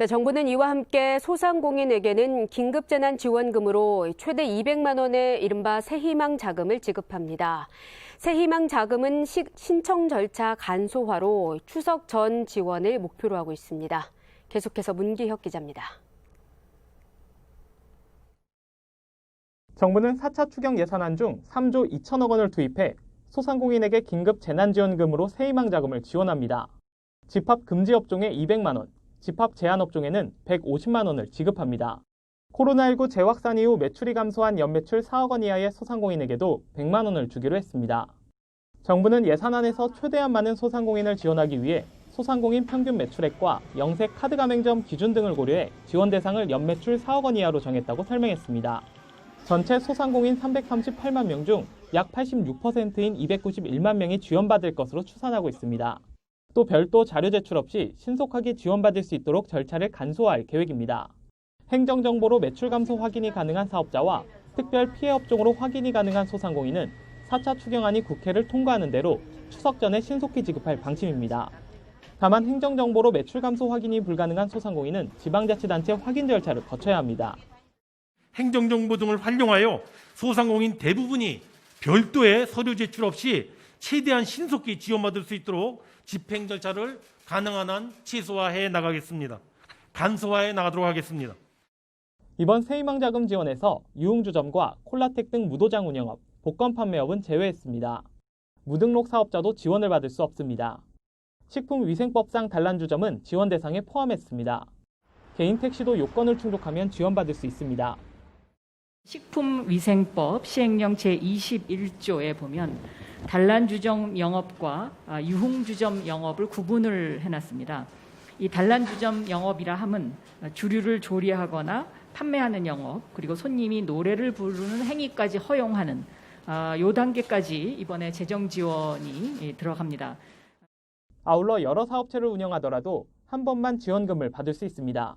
네, 정부는 이와 함께 소상공인에게는 긴급재난지원금으로 최대 200만 원의 이른바 새희망 자금을 지급합니다. 새희망 자금은 시- 신청 절차 간소화로 추석 전 지원을 목표로 하고 있습니다. 계속해서 문기혁 기자입니다. 정부는 4차 추경 예산안 중 3조 2천억 원을 투입해 소상공인에게 긴급 재난지원금으로 새희망 자금을 지원합니다. 집합 금지 업종에 200만 원, 집합 제한 업종에는 150만 원을 지급합니다. 코로나19 재확산 이후 매출이 감소한 연매출 4억 원 이하의 소상공인에게도 100만 원을 주기로 했습니다. 정부는 예산안에서 최대한 많은 소상공인을 지원하기 위해 소상공인 평균 매출액과 영세 카드 가맹점 기준 등을 고려해 지원 대상을 연매출 4억 원 이하로 정했다고 설명했습니다. 전체 소상공인 338만 명 중 약 86%인 291만 명이 지원받을 것으로 추산하고 있습니다. 또 별도 자료 제출 없이 신속하게 지원받을 수 있도록 절차를 간소화할 계획입니다. 행정정보로 매출 감소 확인이 가능한 사업자와 특별 피해 업종으로 확인이 가능한 소상공인은 4차 추경안이 국회를 통과하는 대로 추석 전에 신속히 지급할 방침입니다. 다만 행정정보로 매출 감소 확인이 불가능한 소상공인은 지방자치단체 확인 절차를 거쳐야 합니다. 행정정보 등을 활용하여 소상공인 대부분이 별도의 서류 제출 없이 최대한 신속히 지원받을 수 있도록 집행 절차를 가능한 한 최소화해 나가겠습니다. 간소화해 나가도록 하겠습니다. 이번 새희망 자금 지원에서 유흥주점과 콜라텍 등 무도장 운영업, 복권 판매업은 제외했습니다. 무등록 사업자도 지원을 받을 수 없습니다. 식품위생법상 단란주점은 지원 대상에 포함했습니다. 개인 택시도 요건을 충족하면 지원받을 수 있습니다. 식품위생법 시행령 제21조에 보면 단란주점 영업과 아, 유흥주점 영업을 구분을 해놨습니다. 이 단란주점 영업이라 함은 주류를 조리하거나 판매하는 영업 그리고 손님이 노래를 부르는 행위까지 허용하는 아, 요 단계까지 이번에 재정 지원이 예, 들어갑니다. 아울러 여러 사업체를 운영하더라도 한 번만 지원금을 받을 수 있습니다.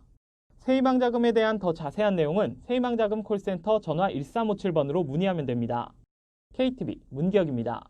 새희망자금에 대한 더 자세한 내용은 새희망자금 콜센터 전화 1357번으로 문의하면 됩니다. KTV 문기혁입니다.